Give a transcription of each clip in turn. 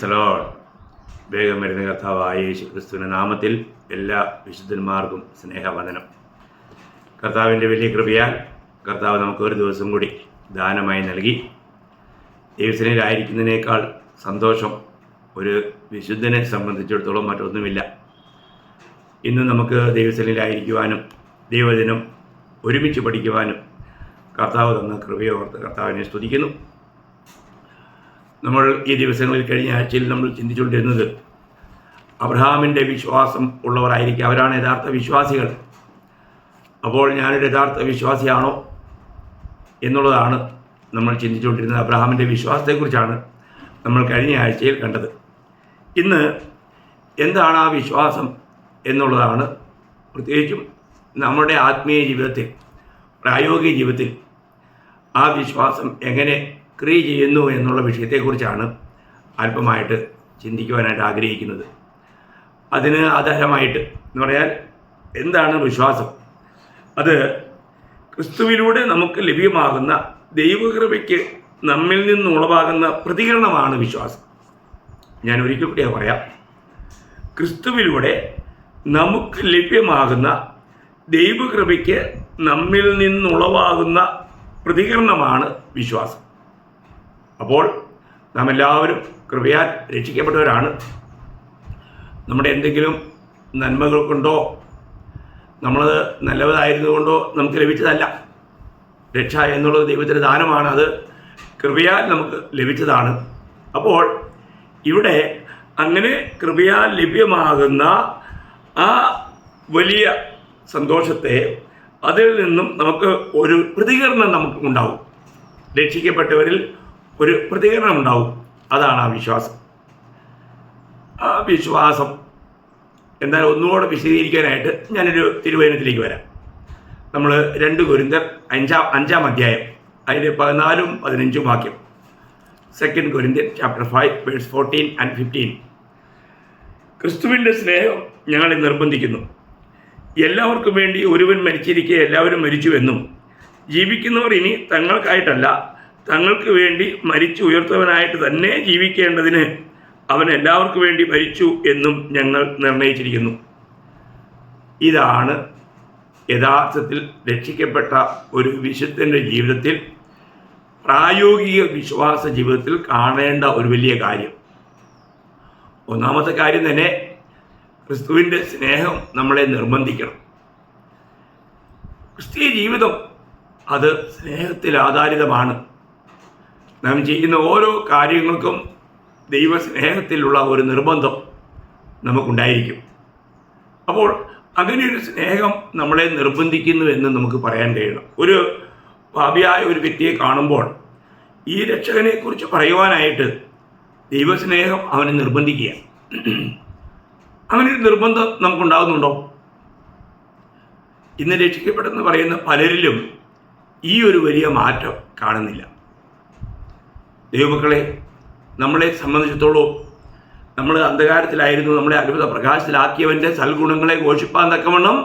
Salon വേഗം വരുന്ന കർത്താവായ യേശു ക്രിസ്തുവിന്റെ നാമത്തിൽ എല്ലാ വിശുദ്ധന്മാർക്കും സ്നേഹവന്ദനം. കർത്താവിന്റെ വലിയ കൃപയാൽ കർത്താവ് നമുക്ക് ഒരു ദിവസം കൂടി ദാനമായി നൽകി. ദൈവസനയിലായിരിക്കുന്നതിനേക്കാൾ സന്തോഷം ഒരു വിശുദ്ധനെ സംബന്ധിച്ചിടത്തോളം മറ്റൊന്നുമില്ല. ഇന്ന് നമുക്ക് ദൈവസനയിലായിരിക്കുവാനും ദൈവദിനം ഒരുമിച്ച് പഠിക്കുവാനും കർത്താവ് തന്ന കൃപയോർത്ത് കർത്താവിനെ സ്തുതിക്കുന്നു. നമ്മൾ ഈ ദിവസങ്ങളിൽ കഴിഞ്ഞ ആഴ്ചയിൽ നമ്മൾ ചിന്തിച്ചുകൊണ്ടിരുന്നത് അബ്രഹാമിന്റെ വിശ്വാസം ഉള്ളവരായിരിക്കും. അവരാണ് യഥാർത്ഥ വിശ്വാസികൾ. അപ്പോൾ ഞാനൊരു യഥാർത്ഥ വിശ്വാസിയാണോ എന്നുള്ളതാണ് നമ്മൾ ചിന്തിച്ചുകൊണ്ടിരുന്നത്. അബ്രഹാമിന്റെ വിശ്വാസത്തെക്കുറിച്ചാണ് നമ്മൾ കഴിഞ്ഞ ആഴ്ചയിൽ കണ്ടത്. ഇന്ന് എന്താണ് ആ വിശ്വാസം എന്നുള്ളതാണ് പ്രത്യേകിച്ചും നമ്മുടെ ആത്മീയ ജീവിതത്തിൽ പ്രായോഗിക ജീവിതത്തിൽ ആ വിശ്വാസം എങ്ങനെ ക്രിയ ചെയ്യുന്നു എന്നുള്ള വിഷയത്തെക്കുറിച്ചാണ് അല്പമായിട്ട് ചിന്തിക്കുവാനായിട്ട് ആഗ്രഹിക്കുന്നത്. അതിന് ആധാരമായിട്ട് എന്ന് പറയാൻ എന്താണ് വിശ്വാസം? അത് ക്രിസ്തുവിലൂടെ നമുക്ക് ലഭ്യമാകുന്ന ദൈവകൃപയ്ക്ക് നമ്മിൽ നിന്ന് ഉളവാകുന്ന പ്രതികരണമാണ് വിശ്വാസം. ഞാൻ ഒരിക്കൽ കൂടി പറയാം. ക്രിസ്തുവിലൂടെ നമുക്ക് ലഭ്യമാകുന്ന ദൈവകൃപയ്ക്ക് നമ്മിൽ നിന്നുളവാകുന്ന പ്രതികരണമാണ് വിശ്വാസം. അപ്പോൾ നാം എല്ലാവരും കൃപയാൽ രക്ഷിക്കപ്പെട്ടവരാണ്. നമ്മുടെ എന്തെങ്കിലും നന്മകൾ കൊണ്ടോ നമ്മൾ നല്ലവരായിരുന്നുകൊണ്ടോ നമുക്ക് ലഭിച്ചതല്ല. രക്ഷ എന്നുള്ളത് ദൈവത്തിന്റെ ദാനമാണ് അത് കൃപയാൽ നമുക്ക് ലഭിച്ചതാണ്. അപ്പോൾ ഇവിടെ അങ്ങനെ കൃപയാൽ ലഭ്യമാകുന്ന ആ വലിയ സന്തോഷത്തെ അതിൽ നിന്നും നമുക്ക് ഒരു പ്രതികരണം നമുക്ക് ഉണ്ടാവും. രക്ഷിക്കപ്പെട്ടവരിൽ ഒരു പ്രതികരണം ഉണ്ടാവും. അതാണ് ആ വിശ്വാസം. ആ വിശ്വാസം എന്നാൽ ഒന്നുകൂടെ വിശദീകരിക്കാനായിട്ട് ഞാനൊരു തിരുവചനത്തിലേക്ക് വരാം. നമ്മൾ രണ്ട് കുരിന്തർ അഞ്ചാം അഞ്ചാം അധ്യായം അതിന്റെ പതിനാലും പതിനഞ്ചും വാക്യം. Second Corinthian chapter five verse fourteen and fifteen ക്രിസ്തുവിന്റെ സ്നേഹം ഞങ്ങളെ നിർബന്ധിക്കുന്നു. എല്ലാവർക്കും വേണ്ടി ഒരുവൻ മരിച്ചിരിക്കെ എല്ലാവരും മരിച്ചുവെന്നും ജീവിക്കുന്നവർ ഇനി തങ്ങൾക്കായിട്ടല്ല തങ്ങൾക്ക് വേണ്ടി മരിച്ചു ഉയർത്തവനായിട്ട് തന്നെ ജീവിക്കേണ്ടതിന് അവൻ എല്ലാവർക്കും വേണ്ടി മരിച്ചു എന്നും ഞങ്ങൾ നിർണയിച്ചിരിക്കുന്നു. ഇതാണ് യഥാർത്ഥത്തിൽ രക്ഷിക്കപ്പെട്ട ഒരു വിശുദ്ധന്റെ ജീവിതത്തിൽ പ്രായോഗിക വിശ്വാസ ജീവിതത്തിൽ കാണേണ്ട ഒരു വലിയ കാര്യം. ഒന്നാമത്തെ കാര്യം തന്നെ ക്രിസ്തുവിന്റെ സ്നേഹം നമ്മളെ നിർബന്ധിക്കണം. ക്രിസ്തീയ ജീവിതം അത് സ്നേഹത്തിൽ ആധാരിതമാണ്. നാം ചെയ്യുന്ന ഓരോ കാര്യങ്ങൾക്കും ദൈവസ്നേഹത്തിലുള്ള ഒരു നിർബന്ധം നമുക്കുണ്ടായിരിക്കും. അപ്പോൾ അങ്ങനെ ഒരു സ്നേഹം നമ്മളെ നിർബന്ധിക്കുന്നു എന്ന് നമുക്ക് പറയാൻ കഴിയണം. ഒരു ഭാവിയായ ഒരു വ്യക്തിയെ കാണുമ്പോൾ ഈ രക്ഷകനെക്കുറിച്ച് പറയുവാനായിട്ട് ദൈവസ്നേഹം അവനെ നിർബന്ധിക്കുക. അങ്ങനെ ഒരു നിർബന്ധം നമുക്കുണ്ടാകുന്നുണ്ടോ? ഇന്ന് രക്ഷിക്കപ്പെടുന്ന പറയുന്ന പലരിലും ഈ ഒരു വലിയ മാറ്റം കാണുന്നില്ല. ദൈവമക്കളെ നമ്മളെ സംബന്ധിച്ചിടത്തോളം നമ്മൾ അന്ധകാരത്തിലായിരുന്നു നമ്മളെ അത്ഭുത പ്രകാശത്തിലാക്കിയവന്റെ സൽഗുണങ്ങളെ ഘോഷിപ്പാൻ തക്കവണ്ണം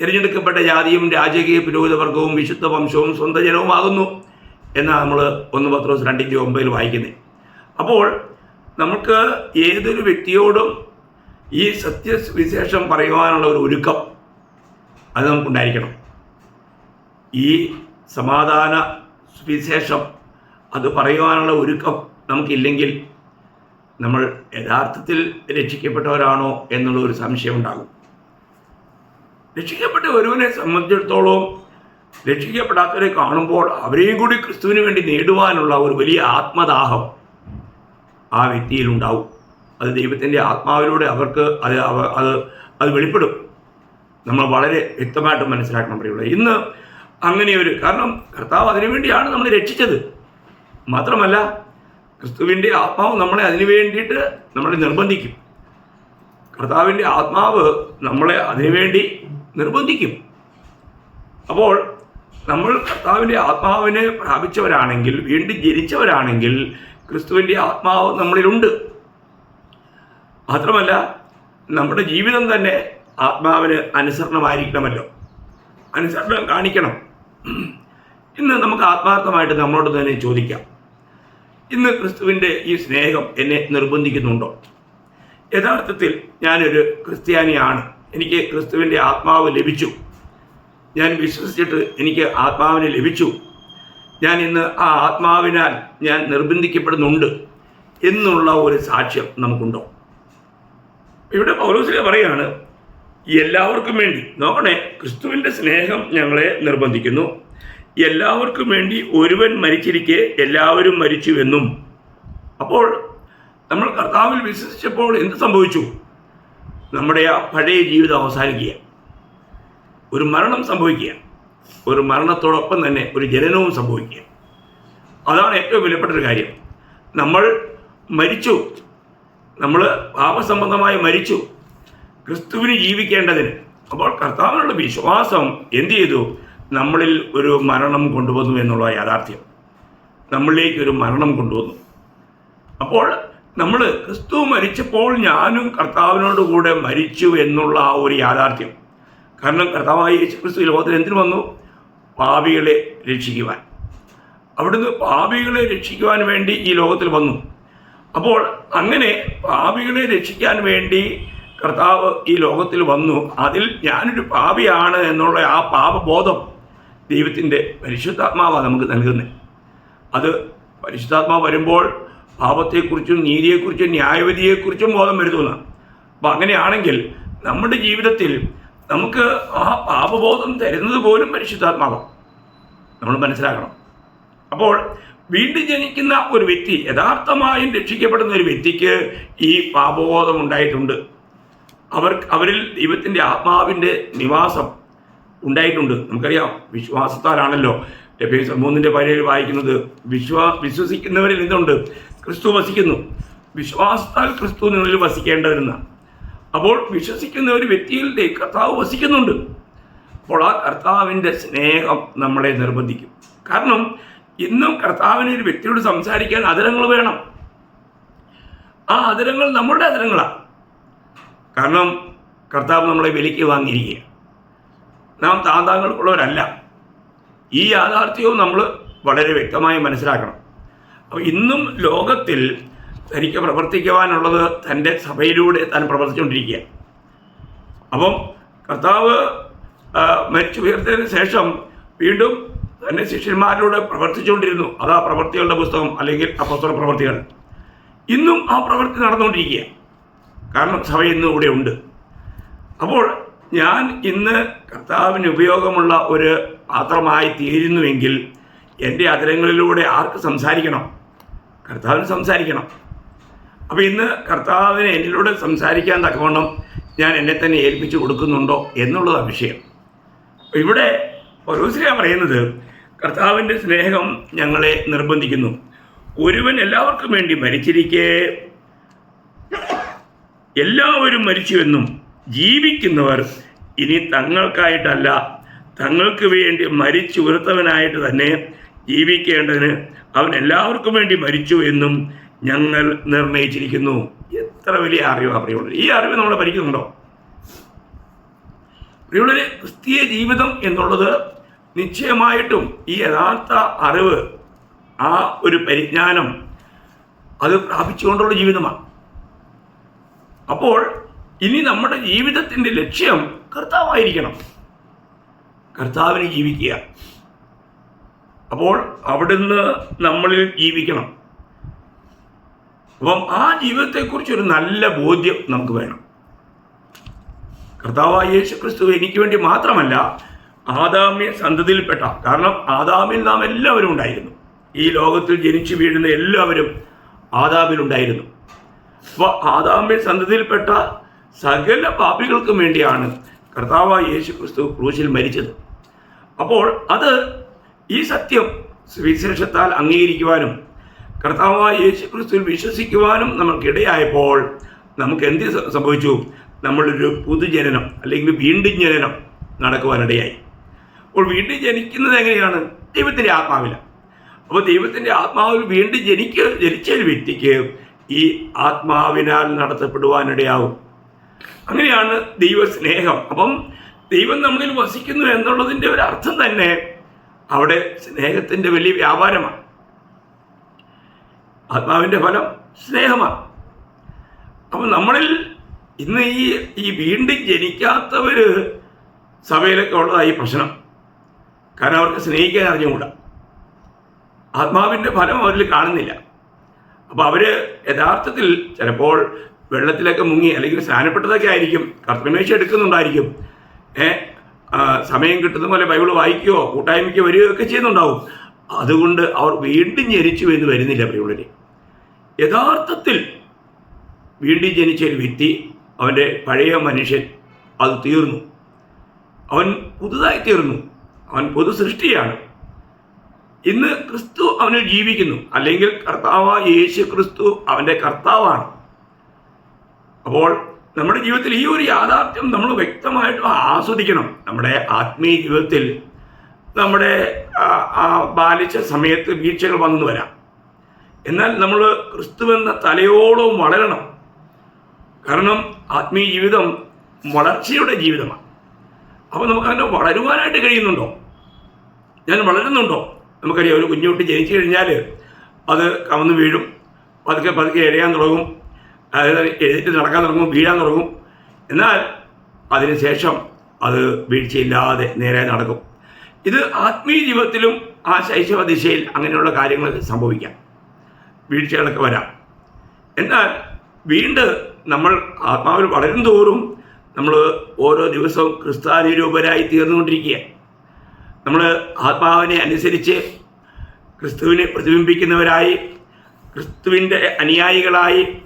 തിരഞ്ഞെടുക്കപ്പെട്ട ജാതിയും രാജകീയ പുരോഹിതവർഗവും വിശുദ്ധ വംശവും സ്വന്തം ജനവുമാകുന്നു എന്നാണ് നമ്മൾ ഒന്ന് പത്രോസ് രണ്ടിന്റെ ഒമ്പതിൽ വായിക്കുന്നത്. അപ്പോൾ നമുക്ക് ഏതൊരു വ്യക്തിയോടും ഈ സത്യവിശേഷം പറയുവാനുള്ള ഒരു ഒരുക്കം അത് നമുക്കുണ്ടായിരിക്കണം. ഈ സമാധാന സുവിശേഷം അത് പറയുവാനുള്ള ഒരുക്കം നമുക്കില്ലെങ്കിൽ നമ്മൾ യഥാർത്ഥത്തിൽ രക്ഷിക്കപ്പെട്ടവരാണോ എന്നുള്ള ഒരു സംശയം ഉണ്ടാകും രക്ഷിക്കപ്പെട്ട ഒരുവനെ സംബന്ധിച്ചിടത്തോളം രക്ഷിക്കപ്പെടാത്തവരെ കാണുമ്പോൾ അവരെയും കൂടി ക്രിസ്തുവിന് വേണ്ടി നേടുവാനുള്ള ഒരു വലിയ ആത്മദാഹം ആ വ്യക്തിയിലുണ്ടാവും അത് ദൈവത്തിന്റെ ആത്മാവിലൂടെ അവർക്ക് അത് അത് അത് വെളിപ്പെടും. നമ്മൾ വളരെ വ്യക്തമായിട്ട് മനസ്സിലാക്കണം പ്രിയമുള്ള ഇന്ന് അങ്ങനെ ഒരു കാരണം കർത്താവ് അതിനുവേണ്ടിയാണ് വേണ്ടിയാണ് നമ്മളെ രക്ഷിച്ചത്. മാത്രമല്ല ക്രിസ്തുവിന്റെ ആത്മാവ് നമ്മളെ അതിനു വേണ്ടിയിട്ട് നമ്മളെ നിർബന്ധിക്കും. കർത്താവിന്റെ ആത്മാവ് നമ്മളെ അതിനുവേണ്ടി നിർബന്ധിക്കും. അപ്പോൾ നമ്മൾ കർത്താവിന്റെ ആത്മാവിനെ പ്രാപിച്ചവരാണെങ്കിൽ വീണ്ടും ജനിച്ചവരാണെങ്കിൽ ക്രിസ്തുവിന്റെ ആത്മാവ് നമ്മളിലുണ്ട്. മാത്രമല്ല നമ്മുടെ ജീവിതം തന്നെ ആത്മാവിന് അനുസരണമായിരിക്കണമല്ലോ. അനുസരണം കാണിക്കണം. ഇന്ന് നമുക്ക് ആത്മാർത്ഥമായിട്ട് നമ്മളോട് തന്നെ ചോദിക്കാം. ഇന്ന് ക്രിസ്തുവിന്റെ ഈ സ്നേഹം എന്നെ നിർബന്ധിക്കുന്നുണ്ടോ? യഥാർത്ഥത്തിൽ ഞാനൊരു ക്രിസ്ത്യാനിയാണ്. എനിക്ക് ക്രിസ്തുവിന്റെ ആത്മാവ് ലഭിച്ചു. ഞാൻ വിശ്വസിച്ചിട്ട് എനിക്ക് ആത്മാവിനെ ലഭിച്ചു. ഞാൻ ഇന്ന് ആ ആത്മാവിനാൽ ഞാൻ നിർബന്ധിക്കപ്പെടുന്നുണ്ട് എന്നുള്ള ഒരു സാക്ഷ്യം നമുക്കുണ്ടോ? ഇവിടെ പൗലോസിലെ പറയാണ് എല്ലാവർക്കും വേണ്ടി. നോക്കണേ ക്രിസ്തുവിന്റെ സ്നേഹം ഞങ്ങളെ നിർബന്ധിക്കുന്നു. എല്ലാവർക്കും വേണ്ടി ഒരുവൻ മരിച്ചിരിക്കെ എല്ലാവരും മരിച്ചു എന്നും. അപ്പോൾ നമ്മൾ കർത്താവിൽ വിശ്വസിച്ചപ്പോൾ എന്ത് സംഭവിച്ചു? നമ്മുടെ ആ പഴയ ജീവിതം അവസാനിക്കുക ഒരു മരണം സംഭവിക്കുക ഒരു മരണത്തോടൊപ്പം തന്നെ ഒരു ജനനവും സംഭവിക്കുക അതാണ് ഏറ്റവും വിലപ്പെട്ടൊരു കാര്യം. നമ്മൾ മരിച്ചു. നമ്മൾ പാപസംബന്ധമായി മരിച്ചു. ക്രിസ്തുവിന് ജീവിക്കേണ്ടതിന്. അപ്പോൾ കർത്താവിനുള്ള വിശ്വാസം എന്ത് ചെയ്തു? നമ്മളിൽ ഒരു മരണം കൊണ്ടുവന്നു എന്നുള്ള യാഥാർത്ഥ്യം. നമ്മളിലേക്ക് ഒരു മരണം കൊണ്ടുവന്നു. അപ്പോൾ നമ്മൾ ക്രിസ്തു മരിച്ചപ്പോൾ ഞാനും കർത്താവിനോട് കൂടെ മരിച്ചു എന്നുള്ള ആ ഒരു യാഥാർത്ഥ്യം. കാരണം കർത്താവായ ക്രിസ്തു ലോകത്തിൽ എന്തിനു വന്നു? പാപികളെ രക്ഷിക്കുവാൻ. അവിടുന്ന് പാപികളെ രക്ഷിക്കുവാൻ വേണ്ടി ഈ ലോകത്തിൽ വന്നു. അപ്പോൾ അങ്ങനെ പാപികളെ രക്ഷിക്കാൻ വേണ്ടി കർത്താവ് ഈ ലോകത്തിൽ വന്നു. അതിൽ ഞാനൊരു പാപിയാണ് എന്നുള്ള ആ പാപബോധം ദൈവത്തിന്റെ പരിശുദ്ധാത്മാവാണ് നമുക്ക് നൽകുന്നത്. അത് പരിശുദ്ധാത്മാവ് വരുമ്പോൾ പാപത്തെക്കുറിച്ചും നീതിയെക്കുറിച്ചും ന്യായവിധിയെക്കുറിച്ചും ബോധം വരുത്തുന്ന. അപ്പം അങ്ങനെയാണെങ്കിൽ നമ്മുടെ ജീവിതത്തിൽ നമുക്ക് ആ പാപബോധം തരുന്നത് പോലും പരിശുദ്ധാത്മാവാണ്. നമ്മൾ മനസ്സിലാക്കണം. അപ്പോൾ വീണ്ടും ജനിക്കുന്ന ഒരു വ്യക്തി യഥാർത്ഥമായും രക്ഷിക്കപ്പെടുന്ന ഒരു വ്യക്തിക്ക് ഈ പാപബോധം ഉണ്ടായിട്ടുണ്ട്. അവർ അവരിൽ ദൈവത്തിന്റെ ആത്മാവിന്റെ നിവാസം ഉണ്ടായിട്ടുണ്ട്. നമുക്കറിയാം വിശ്വാസത്താലാണല്ലോ. എഫേസ് മൂന്നിന്റെ പരയിൽ വായിക്കുന്നത്. വിശ്വാ വിശ്വസിക്കുന്നവരിൽ എന്തുണ്ട് ക്രിസ്തു വസിക്കുന്നു. വിശ്വാസത്താൽ ക്രിസ്തു നിങ്ങളിൽ അപ്പോൾ വിശ്വസിക്കുന്ന ഒരു വ്യക്തിയിൽ കർത്താവ് വസിക്കുന്നുണ്ട്. അപ്പോൾ ആ കർത്താവിന്റെ സ്നേഹം നമ്മളെ നിർബന്ധിക്കും. കാരണം ഇന്നും കർത്താവിന് ഒരു വ്യക്തിയോട് സംസാരിക്കാൻ അതിരങ്ങൾ വേണം. ആ അതിരങ്ങൾ നമ്മളുടെ അതിരങ്ങളാണ് കാരണം കർത്താവ് നമ്മളെ വിലയ്ക്ക് വാങ്ങിയിരിക്കുക നാം താന്താങ്ങൾക്കുള്ളവരല്ല ഈ യാഥാർത്ഥ്യവും നമ്മൾ വളരെ വ്യക്തമായി മനസ്സിലാക്കണം. അപ്പോൾ ഇന്നും ലോകത്തിൽ തനിക്ക് പ്രവർത്തിക്കുവാനുള്ളത് തന്റെ സഭയിലൂടെ താൻ പ്രവർത്തിച്ചുകൊണ്ടിരിക്കുക. അപ്പം കർത്താവ് ആ, മരിച്ചു ഉയർത്തതിന് ശേഷം വീണ്ടും തന്റെ ശിഷ്യന്മാരിലൂടെ പ്രവർത്തിച്ചുകൊണ്ടിരുന്നു. അതാ പ്രവർത്തികളുടെ പുസ്തകം അല്ലെങ്കിൽ അപ്പസ്തല പ്രവർത്തികൾ. ഇന്നും ആ പ്രവൃത്തി നടന്നുകൊണ്ടിരിക്കുക. കാരണം സഭ ഇന്നും ഇവിടെ ഉണ്ട്. അപ്പോൾ ഞാൻ ഇന്ന് കർത്താവിന് ഉപയോഗമുള്ള ഒരു പാത്രമായി തീരുന്നുവെങ്കിൽ എന്റെ അതിരങ്ങളിലൂടെ ആർക്ക് സംസാരിക്കണം? കർത്താവിന് സംസാരിക്കണം. അപ്പോൾ ഇന്ന് കർത്താവിന് എന്നിലൂടെ സംസാരിക്കാൻ തക്കവണ്ണം ഞാൻ എന്നെ തന്നെ ഏൽപ്പിച്ചു കൊടുക്കുന്നുണ്ടോ എന്നുള്ളതാണ് വിഷയം. ഇവിടെ പൗലോസ്ലിയ പറയുന്നത് കർത്താവിന്റെ സ്നേഹം ഞങ്ങളെ നിർബന്ധിക്കുന്നു. ഒരുവൻ എല്ലാവർക്കും വേണ്ടി മരിച്ചിരിക്കേ എല്ലാവരും മരിച്ചുവെന്നും ജീവിക്കുന്നവർ ഇനി തങ്ങൾക്കായിട്ടല്ല തങ്ങൾക്ക് വേണ്ടി മരിച്ചു ഉയർത്തവനായിട്ട് തന്നെ ജീവിക്കേണ്ടതിന് അവൻ എല്ലാവർക്കും വേണ്ടി മരിച്ചു എന്നും ഞങ്ങൾ നിർണയിച്ചിരിക്കുന്നു. എത്ര വലിയ അറിവാണ് പ്രിയുള്ളത് ഈ അറിവ് നമ്മൾ പഠിക്കുന്നുണ്ടോ? പ്രിയുള്ളവരെ ക്രിസ്തീയ ജീവിതം എന്നുള്ളത് നിശ്ചയമായിട്ടും ഈ യഥാർത്ഥ അറിവ് ആ ഒരു പരിജ്ഞാനം അത് പ്രാപിച്ചുകൊണ്ടുള്ള ജീവിതമാണ്. അപ്പോൾ ഇനി നമ്മുടെ ജീവിതത്തിന്റെ ലക്ഷ്യം കർത്താവായിരിക്കണം. കർത്താവിന് ജീവിക്കുക. അപ്പോൾ അവിടുന്ന് നമ്മളിൽ ജീവിക്കണം. അപ്പം ആ ജീവിതത്തെക്കുറിച്ച് ഒരു നല്ല ബോധ്യം നമുക്ക് വേണം. കർത്താവായ യേശു ക്രിസ്തു എനിക്ക് വേണ്ടി മാത്രമല്ല ആദാമ്യ സന്തതിയിൽപ്പെട്ട കാരണം ആദാമിൽ നാം എല്ലാവരും ഉണ്ടായിരുന്നു. ഈ ലോകത്തിൽ ജനിച്ചു വീഴുന്ന എല്ലാവരും ആദാമിലുണ്ടായിരുന്നു. അപ്പോൾ ആദാമ്യ സന്തതിയിൽപ്പെട്ട സകല പാപികൾക്കും വേണ്ടിയാണ് കർത്താവായ യേശു ക്രിസ്തു ക്രൂശിൽ മരിച്ചത്. അപ്പോൾ അത് ഈ സത്യം സുവിശേഷത്താൽ അംഗീകരിക്കുവാനും കർത്താവായ യേശു ക്രിസ്തുവിൽ വിശ്വസിക്കുവാനും നമുക്കിടയായപ്പോൾ നമുക്ക് എന്ത് സംഭവിച്ചു? നമ്മളൊരു പുതുജനനം അല്ലെങ്കിൽ വീണ്ടും ജനനം നടക്കുവാനിടയായി. അപ്പോൾ വീണ്ടും ജനിക്കുന്നത് എങ്ങനെയാണ്? ദൈവത്തിന്റെ ആത്മാവിലാണ്. അപ്പോൾ ദൈവത്തിന്റെ ആത്മാവിൽ വീണ്ടും ജനിക്ക ജനിച്ച ഒരു വ്യക്തിക്ക് ഈ ആത്മാവിനാൽ നടത്തപ്പെടുവാനിടയാവും. അങ്ങനെയാണ് ദൈവസ്നേഹം അപ്പം ദൈവം നമ്മളിൽ വസിക്കുന്നു എന്നുള്ളതിന്റെ ഒരു അർത്ഥം തന്നെ അവിടെ സ്നേഹത്തിന്റെ വലിയ വ്യാപാരമാണ്. ആത്മാവിന്റെ ഫലം സ്നേഹമാണ്. അപ്പം നമ്മളിൽ ഇന്ന് ഈ ഈ വീണ്ടും ജനിക്കാത്തവർ സഭയിലൊക്കെ ഉള്ളതായി പ്രശ്നം. കാരണം അവർക്ക് സ്നേഹിക്കാൻ അറിഞ്ഞുകൂടാ ആത്മാവിന്റെ ഫലം അവരിൽ കാണുന്നില്ല. അപ്പോൾ അവർ യഥാർത്ഥത്തിൽ ചിലപ്പോൾ വെള്ളത്തിലൊക്കെ മുങ്ങി അല്ലെങ്കിൽ സ്നാനപ്പെട്ടതൊക്കെ ആയിരിക്കും. കർത്തമേശ എടുക്കുന്നുണ്ടായിരിക്കും. ഏ സമയം കിട്ടുന്ന പോലെ ബൈബിൾ വായിക്കുകയോ കൂട്ടായ്മയ്ക്ക് വരികയോ ഒക്കെ ചെയ്യുന്നുണ്ടാവും. അതുകൊണ്ട് അവർ വീണ്ടും ജനിച്ചു എന്ന് വരുന്നില്ല പ്രിയുള്ളവരെ യഥാർത്ഥത്തിൽ വീണ്ടും ജനിച്ച ഒരു വ്യക്തി അവന്റെ പഴയ മനുഷ്യൻ അത് തീർന്നു. അവൻ പുതുതായി തീർന്നു. അവൻ പൊതു സൃഷ്ടിയാണ് ഇന്ന് ക്രിസ്തു അവന് ജീവിക്കുന്നു. അല്ലെങ്കിൽ കർത്താവ് യേശു ക്രിസ്തു അവന്റെ കർത്താവാണ്. അപ്പോൾ നമ്മുടെ ജീവിതത്തിൽ ഈ ഒരു യാഥാർത്ഥ്യം നമ്മൾ വ്യക്തമായിട്ട് ആസ്വദിക്കണം. നമ്മുടെ ആത്മീയ ജീവിതത്തിൽ നമ്മുടെ ബാലിച്ച സമയത്ത് വീഴ്ചകൾ വന്നു വരാം. എന്നാൽ നമ്മൾ ക്രിസ്തുവെന്ന തലയോളം വളരണം. കാരണം ആത്മീയ ജീവിതം വളർച്ചയുടെ ജീവിതമാണ്. അപ്പോൾ നമുക്ക് അങ്ങനെ വളരുവാനായിട്ട് കഴിയുന്നുണ്ടോ? ഞാൻ വളരുന്നുണ്ടോ? നമുക്കറിയാം ഒരു കുഞ്ഞുകുട്ടി ജനിച്ചു കഴിഞ്ഞാൽ അത് കവന്ന് വീഴും പതുക്കെ പതുക്കെ എഴയാൻ തുടങ്ങും അതായത് നടക്കാൻ തുടങ്ങും വീഴാൻ തുടങ്ങും. എന്നാൽ അതിനുശേഷം അത് വീഴ്ചയില്ലാതെ നേരെ നടക്കും. ഇത് ആത്മീയ ജീവിതത്തിലും ആ ശൈശവ ദിശയിൽ അങ്ങനെയുള്ള കാര്യങ്ങൾ സംഭവിക്കാം. വീഴ്ചകളൊക്കെ വരാം. എന്നാൽ വീണ്ടും നമ്മൾ ആത്മാവിൽ വളരും തോറും നമ്മൾ ഓരോ ദിവസവും ക്രിസ്താനുരൂപരായി തീർന്നുകൊണ്ടിരിക്കുക നമ്മൾ ആത്മാവിനെ അനുസരിച്ച് ക്രിസ്തുവിനെ പ്രതിബിംബിക്കുന്നവരായി ക്രിസ്തുവിന്റെ അനുയായികളായി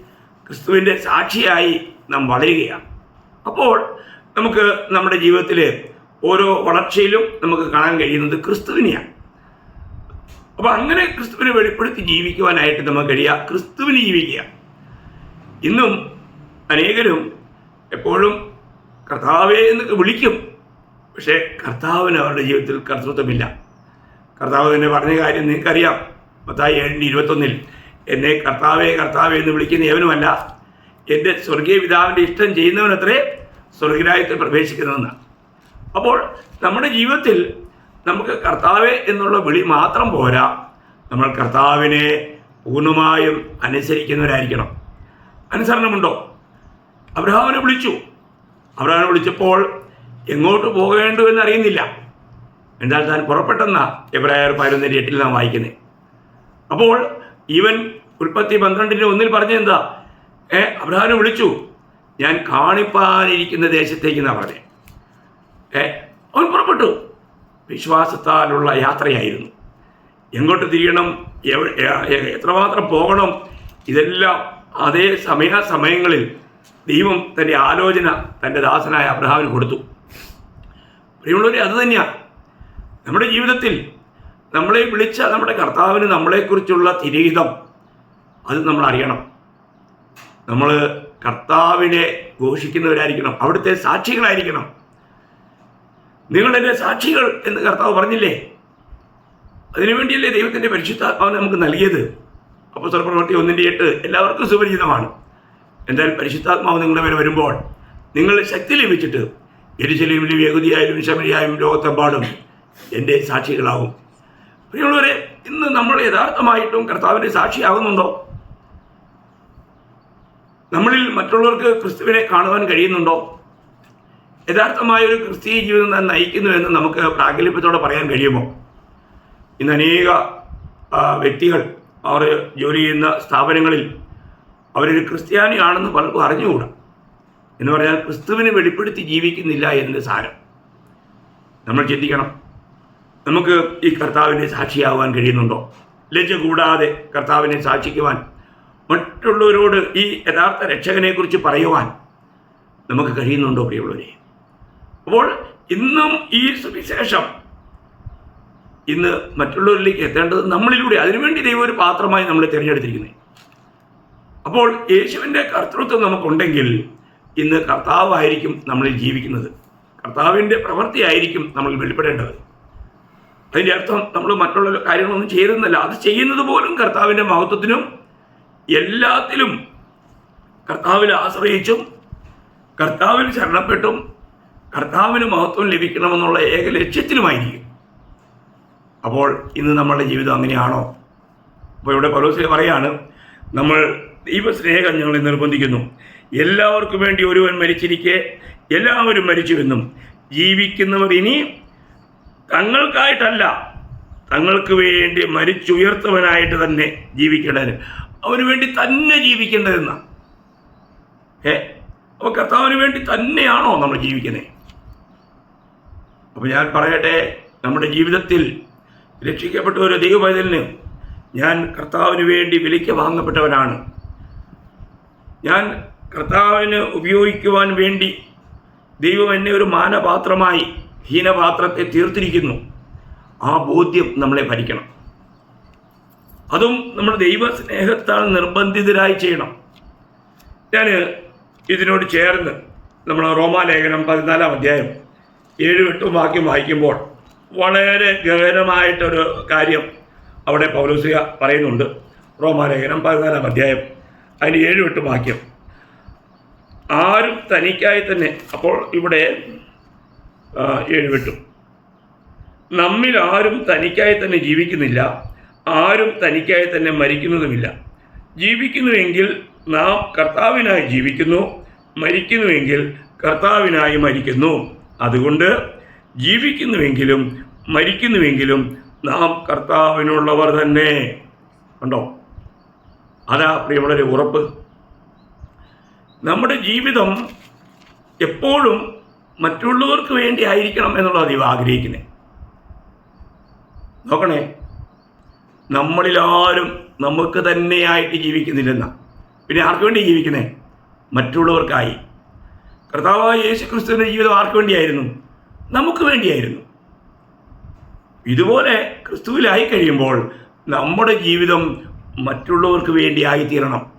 ക്രിസ്തുവിന്റെ സാക്ഷിയായി നാം വളരുകയാണ്. അപ്പോൾ നമുക്ക് നമ്മുടെ ജീവിതത്തിലെ ഓരോ വളർച്ചയിലും നമുക്ക് കാണാൻ കഴിയുന്നത് ക്രിസ്തുവിനെയാണ്. അപ്പോൾ അങ്ങനെ ക്രിസ്തുവിനെ വെളിപ്പെടുത്തി ജീവിക്കുവാനായിട്ട് നമുക്ക് കഴിയുക ക്രിസ്തുവിന് ജീവിക്കുക. ഇന്നും അനേകരും എപ്പോഴും കർത്താവെ എന്ന് വിളിക്കും. പക്ഷേ കർത്താവിന് അവരുടെ ജീവിതത്തിൽ കർത്തൃത്വമില്ല. കർത്താവ് തന്നെ പറഞ്ഞ കാര്യം നിങ്ങൾക്കറിയാം. പത്തായി ഏഴിന്റെ ഇരുപത്തൊന്നിൽ എന്നെ കർത്താവേ കർത്താവേ എന്ന് വിളിക്കുന്ന ഏവനുമല്ല. എന്റെ സ്വർഗീയ പിതാവിന്റെ ഇഷ്ടം ചെയ്യുന്നവനത്രേ സ്വർഗീരായത്തിൽ പ്രവേശിക്കുന്നതെന്നാണ്. അപ്പോൾ നമ്മുടെ ജീവിതത്തിൽ നമുക്ക് കർത്താവെ എന്നുള്ള വിളി മാത്രം പോരാ. നമ്മൾ കർത്താവിനെ പൂർണമായും അനുസരിക്കുന്നവരായിരിക്കണം. അനുസരണമുണ്ടോ? അബ്രഹാമിനെ വിളിച്ചു. അബ്രഹാമിനെ വിളിച്ചപ്പോൾ എങ്ങോട്ട് പോകേണ്ടു എന്നറിയുന്നില്ല എന്നാൽ താൻ പുറപ്പെട്ടെന്ന എബ്രായർ പതിനൊന്നിന്റെ എട്ടിൽ നാം വായിക്കുന്നത്. അപ്പോൾ ഇവൻ ഉൽപ്പത്തി പന്ത്രണ്ടിന്റെ ഒന്നിൽ പറഞ്ഞ എന്താ ഏ അബ്രഹാമിനെ വിളിച്ചു. ഞാൻ കാണിപ്പാനിരിക്കുന്ന ദേശത്തേക്ക് എന്നാ പറഞ്ഞേ. ഏ അവൻ പുറപ്പെട്ടു. വിശ്വാസത്താലുള്ള യാത്രയായിരുന്നു. എങ്ങോട്ട് തിരിയണം? എത്രമാത്രം പോകണം? ഇതെല്ലാം അതേ സമയ സമയങ്ങളിൽ ദൈവം തന്റെ ആലോചന തന്റെ ദാസനായ അബ്രഹാമിന് കൊടുത്തു. പ്രിയമുള്ളവരെ അത് തന്നെയാണ് നമ്മുടെ ജീവിതത്തിൽ നമ്മളെ വിളിച്ച നമ്മുടെ കർത്താവിന് നമ്മളെക്കുറിച്ചുള്ള തിരീതം അത് നമ്മൾ അറിയണം. നമ്മൾ കർത്താവിനെ ഘോഷിക്കുന്നവരായിരിക്കണം. അവിടുത്തെ സാക്ഷികളായിരിക്കണം. നിങ്ങൾ എന്റെ സാക്ഷികൾ എന്ന് കർത്താവ് പറഞ്ഞില്ലേ? അതിനുവേണ്ടിയല്ലേ ദൈവത്തിന്റെ പരിശുദ്ധാത്മാവ് നമുക്ക് നൽകിയത്? അപ്പോൾ സ്വർപ്രവർത്തി ഒന്നിന്റെ എട്ട് എല്ലാവർക്കും സുപരിചിതമാണ്. എന്നാൽ പരിശുദ്ധാത്മാവ് നിങ്ങളുടെ മേലെ വരുമ്പോൾ നിങ്ങൾ ശക്തി ലഭിച്ചിട്ട് എരിശലിയും വേഗുതിയായാലും ശമരിയായും ലോകത്തെമ്പാടും എന്റെ സാക്ഷികളാവും. പ്രിയമുള്ളവരെ ഇന്ന് നമ്മൾ യഥാർത്ഥമായിട്ടും കർത്താവിന്റെ സാക്ഷിയാകുന്നുണ്ടോ? നമ്മളിൽ മറ്റുള്ളവർക്ക് ക്രിസ്തുവിനെ കാണുവാൻ കഴിയുന്നുണ്ടോ? യഥാർത്ഥമായ ഒരു ക്രിസ്തീയ ജീവിതം താൻ നയിക്കുന്നു എന്ന് നമുക്ക് പ്രാഗല്യത്തോടെ പറയാൻ കഴിയുമോ? ഇന്ന് അനേക വ്യക്തികൾ അവർ ജോലി ചെയ്യുന്ന സ്ഥാപനങ്ങളിൽ അവരൊരു ക്രിസ്ത്യാനിയാണെന്ന് പലർക്കും അറിഞ്ഞുകൂടാ. എന്ന് പറഞ്ഞാൽ ക്രിസ്തുവിനെ വെളിപ്പെടുത്തി ജീവിക്കുന്നില്ല എന്ന് സാരം. നമ്മൾ ചിന്തിക്കണം. നമുക്ക് ഈ കർത്താവിന്റെ സാക്ഷിയാവാൻ കഴിയുന്നുണ്ടോ? ലജ്ജ കൂടാതെ കർത്താവിനെ സാക്ഷിക്കുവാൻ മറ്റുള്ളവരോട് ഈ യഥാർത്ഥ രക്ഷകനെക്കുറിച്ച് പറയുവാൻ നമുക്ക് കഴിയുന്നുണ്ടോ പ്രിയമുള്ളവരെ? അപ്പോൾ ഇന്നും ഈ സുവിശേഷം ഇന്ന് മറ്റുള്ളവരിലേക്ക് എത്തേണ്ടത് നമ്മളിലൂടെ അതിനുവേണ്ടി ദൈവം ഒരു പാത്രമായി നമ്മളെ തിരഞ്ഞെടുത്തിരിക്കുന്നത്. അപ്പോൾ യേശുവിന്റെ കർത്തൃത്വം നമുക്കുണ്ടെങ്കിൽ ഇന്ന് കർത്താവായിരിക്കും നമ്മളിൽ ജീവിക്കുന്നത്. കർത്താവിന്റെ പ്രവൃത്തിയായിരിക്കും നമ്മൾ വെളിപ്പെടേണ്ടത്. അതിന്റെ അർത്ഥം നമ്മൾ മറ്റുള്ള കാര്യങ്ങളൊന്നും ചെയ്തെന്നല്ല അത് ചെയ്യുന്നത് പോലും കർത്താവിന്റെ മഹത്വത്തിനും എല്ലാത്തിലും കർത്താവിൽ ആശ്രയിച്ചും കർത്താവിൽ ശരണപ്പെട്ടും കർത്താവിന് മഹത്വം ലഭിക്കണമെന്നുള്ള ഏക ലക്ഷ്യത്തിലുമായിരിക്കും അപ്പോൾ ഇന്ന് നമ്മളുടെ ജീവിതം അങ്ങനെയാണോ? അപ്പോൾ ഇവിടെ പലോസിൽ പറയാണ് നമ്മൾ ദൈവസ്നേഹം ഞങ്ങളെ നിർബന്ധിക്കുന്നു. എല്ലാവർക്കും വേണ്ടി ഒരുവൻ മരിച്ചിരിക്കെ എല്ലാവരും മരിച്ചുവെന്നും. ജീവിക്കുന്നവർ ഇനി തങ്ങൾക്കായിട്ടല്ല തങ്ങൾക്ക് വേണ്ടി മരിച്ചുയർത്തവനായിട്ട് തന്നെ ജീവിക്കേണ്ടതിന്. അവന് വേണ്ടി തന്നെ ജീവിക്കേണ്ടതെന്ന? ഏ അപ്പോൾ കർത്താവിന് വേണ്ടി തന്നെയാണോ നമ്മൾ ജീവിക്കുന്നത് അപ്പോൾ ഞാൻ പറയട്ടെ നമ്മുടെ ജീവിതത്തിൽ രക്ഷിക്കപ്പെട്ട ഒരു ദൈവപൈതലിന് ഞാൻ കർത്താവിന് വേണ്ടി വിലയ്ക്ക് വാങ്ങപ്പെട്ടവനാണ്. ഞാൻ കർത്താവിന് ഉപയോഗിക്കുവാൻ വേണ്ടി ദൈവം എന്നെ ഒരു മാനപാത്രമായി ഹീനപാത്രത്തെ തീർത്തിരിക്കുന്നു. ആ ബോധ്യം നമ്മളെ ഭരിക്കണം. അതും നമ്മുടെ ദൈവ സ്നേഹത്താൽ നിർബന്ധിതരായി ചെയ്യണം. ഞാൻ ഇതിനോട് ചേർന്ന് നമ്മൾ റോമാലേഖനം പതിനാലാം അധ്യായം ഏഴ് എട്ടും വാക്യം വായിക്കുമ്പോൾ വളരെ ഗഹനമായിട്ടൊരു കാര്യം അവിടെ പൗലോസിക പറയുന്നുണ്ട്. റോമാലേഖനം പതിനാലാം അധ്യായം അതിന് ഏഴ് എട്ടും വാക്യം. ആരും തനിക്കായി തന്നെ അപ്പോൾ ഇവിടെ ആ, ഏഴും എട്ടും. നമ്മിൽ ആരും തനിക്കായി തന്നെ ജീവിക്കുന്നില്ല. ആരും തനിക്കായി തന്നെ മരിക്കുന്നതുമില്ല. ജീവിക്കുന്നുവെങ്കിൽ നാം കർത്താവിനായി ജീവിക്കുന്നു മരിക്കുന്നുവെങ്കിൽ കർത്താവിനായി മരിക്കുന്നു. അതുകൊണ്ട് ജീവിക്കുന്നുവെങ്കിലും മരിക്കുന്നുവെങ്കിലും നാം കർത്താവിനുള്ളവർ തന്നെ. ഉണ്ടോ അതാ പ്രിയമുള്ളൊരു ഉറപ്പ്. നമ്മുടെ ജീവിതം എപ്പോഴും മറ്റുള്ളവർക്ക് വേണ്ടി ആയിരിക്കണം എന്നുള്ളത് ദൈവം ആഗ്രഹിക്കുന്നത്. നോക്കണേ നമ്മളിലാരും നമുക്ക് തന്നെയായിട്ട് ജീവിക്കുന്നില്ലെന്ന. പിന്നെ ആർക്ക് വേണ്ടി ജീവിക്കുന്നേ? മറ്റുള്ളവർക്കായി. കർത്താവായ യേശു ക്രിസ്തുവിന്റെ ജീവിതം ആർക്ക് വേണ്ടിയായിരുന്നു? നമുക്ക് വേണ്ടിയായിരുന്നു. ഇതുപോലെ ക്രിസ്തുവിലായി കഴിയുമ്പോൾ നമ്മുടെ ജീവിതം മറ്റുള്ളവർക്ക് വേണ്ടി ആയിത്തീരണം.